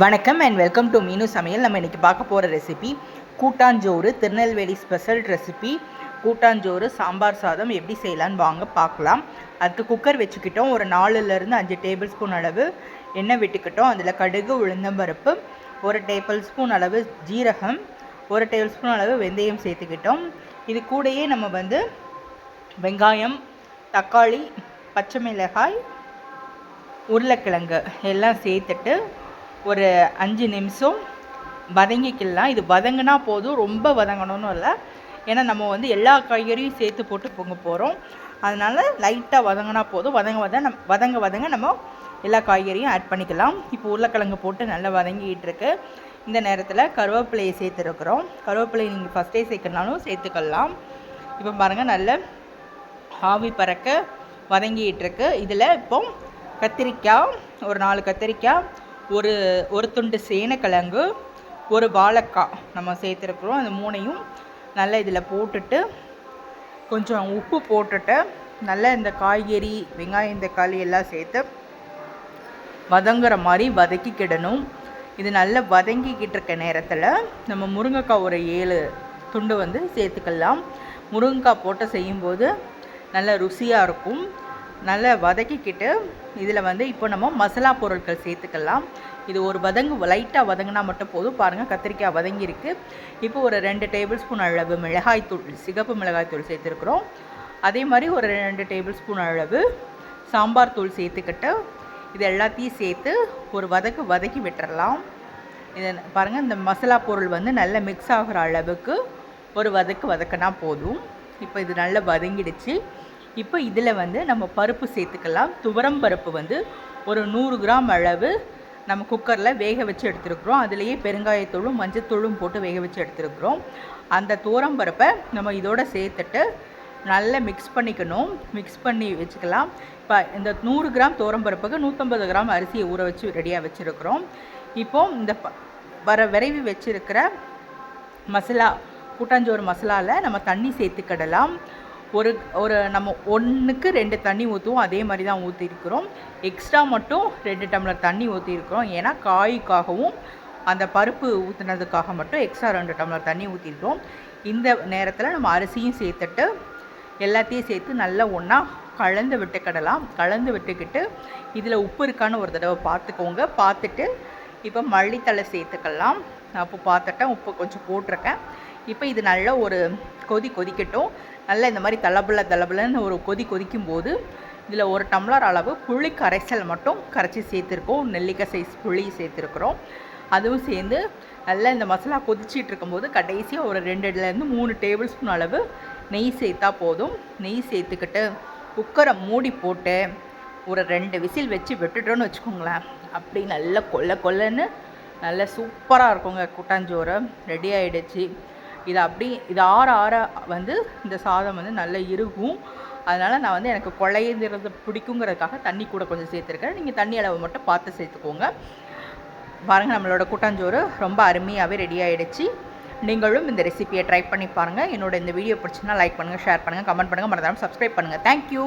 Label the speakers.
Speaker 1: வணக்கம் and welcome to மீனு சமையல். நம்ம இன்றைக்கி பார்க்க போகிற ரெசிபி கூட்டாஞ்சோறு திருநெல்வேலி ஸ்பெஷல் ரெசிபி கூட்டாஞ்சோறு சாம்பார் சாதம் எப்படி செய்யலான்னு வாங்க பார்க்கலாம். அதுக்கு குக்கர் வச்சுக்கிட்டோம். ஒரு நாலுலேருந்து அஞ்சு டேபிள் ஸ்பூன் அளவு எண்ணெய் விட்டுக்கிட்டோம். அதில் கடுகு உளுந்தம்பருப்பு ஒரு டேபிள் ஸ்பூன் அளவு ஜீரகம் ஒரு டேபிள் ஸ்பூன் அளவு வெந்தயம் சேர்த்துக்கிட்டோம். இது கூடயே நம்ம வந்து வெங்காயம் தக்காளி பச்சை மிளகாய் உருளைக்கிழங்கு எல்லாம் சேர்த்துட்டு ஒரு அஞ்சு நிமிஷம் வதங்கிக்கலாம். இது வதங்கினா போதும். ரொம்ப வதங்கணும்னு இல்லை. ஏன்னா நம்ம வந்து எல்லா காய்கறியும் சேர்த்து போட்டு பொங்க போகிறோம் அதனால் லைட்டாக வதங்கினா போதும். வதங்க வத நம் வதங்க வதங்க நம்ம எல்லா காய்கறியும் ஆட் பண்ணிக்கலாம். இப்போ உருளைக்கிழங்கு போட்டு நல்லா வதங்கிட்டு இருக்கு. இந்த நேரத்தில் கருவேப்பிலையை சேர்த்துருக்குறோம். கருவேப்பிலையை நீங்கள் ஃபஸ்ட்டே சேர்க்கணுனாலும் சேர்த்துக்கலாம். இப்போ பாருங்கள் நல்ல ஆவி பறக்க வதங்கிட்டு இருக்கு. இதில் இப்போ கத்திரிக்காய் ஒரு நாலு கத்திரிக்காய் ஒரு ஒரு துண்டு சேனக்கிழங்கு ஒரு வாழைக்காய் நம்ம சேர்த்துருக்குறோம். அந்த மூணையும் நல்லா இதில் போட்டுட்டு கொஞ்சம் உப்பு போட்டுட்டு நல்லா இந்த காய்கறி வெங்காயம் தக்காளி எல்லாம் சேர்த்து வதங்குற மாதிரி வதக்கிக்கிடணும். இது நல்லா வதங்கிக்கிட்டு இருக்க நேரத்தில் நம்ம முருங்கைக்காய் ஒரு ஏழு துண்டு வந்து சேர்த்துக்கலாம். முருங்கைக்காய் போட்டு செய்யும்போது நல்ல ருசியாக இருக்கும். நல்லா வதக்கிக்கிட்டு இதில் வந்து இப்போ நம்ம மசாலா பொருட்கள் சேர்த்துக்கலாம். இது ஒரு வதங்கு லைட்டாக வதங்கினா மட்டும் போதும். பாருங்கள் கத்திரிக்காய் வதங்கியிருக்கு. இப்போ ஒரு ரெண்டு டேபிள் ஸ்பூன் அளவு மிளகாய்த்தூள் சிகப்பு மிளகாய்த்தூள் சேர்த்துருக்குறோம். அதே மாதிரி ஒரு ரெண்டு டேபிள் ஸ்பூன் அளவு சாம்பார் தூள் சேர்த்துக்கிட்டு இது எல்லாத்தையும் சேர்த்து ஒரு வதக்கு வதக்கி விட்டுறலாம். இதை பாருங்கள் இந்த மசாலா பொருள் வந்து நல்லா மிக்ஸ் ஆகிற அளவுக்கு ஒரு வதக்கு வதக்கினா போதும். இப்போ இது நல்லா வதங்கிடுச்சு. இப்போ இதில் வந்து நம்ம பருப்பு சேர்த்துக்கலாம். துவரம் பருப்பு வந்து ஒரு நூறு கிராம் அளவு நம்ம குக்கரில் வேக வச்சு எடுத்துருக்குறோம். அதுலேயே பெருங்காயத்தூளும் மஞ்சத்தூளும் போட்டு வேக வச்சு எடுத்துருக்குறோம். அந்த துவரம் பருப்பை நம்ம இதோட சேர்த்துட்டு நல்லா மிக்ஸ் பண்ணிக்கணும். மிக்ஸ் பண்ணி வச்சுக்கலாம். இப்போ இந்த நூறு கிராம் பருப்புக்கு நூற்றம்பது கிராம் அரிசியை ஊற வச்சு ரெடியாக வச்சுருக்குறோம். இப்போது இந்த ப வர விரைவி வச்சுருக்கிற மசாலா கூட்டாஞ்சோறு மசாலாவில் நம்ம தண்ணி சேர்த்துக்கிடலாம். ஒரு ஒரு நம்ம ஒன்றுக்கு ரெண்டு தண்ணி ஊற்றுவோம் அதே மாதிரி தான் ஊற்றிருக்கிறோம் எக்ஸ்ட்ரா மட்டும் ரெண்டு டம்ளர் தண்ணி ஊற்றிருக்கிறோம் ஏன்னா காய்க்காகவும் அந்த பருப்பு ஊற்றுனதுக்காக மட்டும் எக்ஸ்ட்ரா ரெண்டு டம்ளர் தண்ணி ஊற்றிருக்கிறோம் இந்த நேரத்தில் நம்ம அரிசியும் சேர்த்துட்டு எல்லாத்தையும் சேர்த்து நல்லா ஒன்றா கலந்து விட்டுக்கிடலாம். கலந்து விட்டுக்கிட்டு இதில் உப்பு இருக்கான்னு ஒரு தடவை பார்த்துக்கோங்க. பார்த்துட்டு இப்போ மல்லித்தலை சேர்த்துக்கலாம். அப்போ பார்த்துட்டேன் உப்பு கொஞ்சம் போட்டிருக்கேன். இப்போ இது நல்லா ஒரு கொதி கொதிக்கட்டும். நல்லா இந்த மாதிரி தள்ளபுள்ள தள்ளபுள்ளன்னு ஒரு கொதி கொதிக்கும் போது இதில் ஒரு டம்ளர் அளவு புளி கரைசல் மட்டும் கரைச்சி சேர்த்துருக்கோம். நெல்லிக்காய் சைஸ் புளி சேர்த்துருக்குறோம். அதுவும் சேர்ந்து நல்லா இந்த மசாலா கொதிச்சிட்டு இருக்கும்போது கடைசியாக ஒரு ரெண்டுலேருந்து மூணு டேபிள் ஸ்பூன் அளவு நெய் சேர்த்தா போதும். நெய் சேர்த்துக்கிட்டு குக்கரை மூடி போட்டு ஒரு ரெண்டு விசில் வச்சு விட்டுட்டோன்னு வச்சுக்கோங்களேன். அப்படி நல்லா கொல்ல கொல்லன்னு நல்லா சூப்பராக இருக்குங்க கூட்டாஞ்சோறு. ரெடி ஆகிடுச்சு இது அப்படி இது ஆற ஆற வந்து இந்த சாதம் வந்து நல்லா இறுகும். அதனால் நான் வந்து எனக்கு குழையிறது பிடிக்குங்கிறதுக்காக தண்ணி கூட கொஞ்சம் சேர்த்துருக்கேன். நீங்கள் தண்ணி அளவு மட்டும் பார்த்து சேர்த்துக்கோங்க. பாருங்கள் நம்மளோட கூட்டாஞ்சோறு ரொம்ப அருமையாகவே ரெடி ஆகிடுச்சு நீங்களும் இந்த ரெசிபியை ட்ரை பண்ணி பாருங்கள் என்னோட இந்த வீடியோ பிடிச்சின்னா லைக் பண்ணுங்கள் ஷேர் பண்ணுங்கள் கமெண்ட் பண்ணுங்கள் மறந்தாலும் சப்ஸ்கிரைப் பண்ணுங்கள் தேங்க்யூ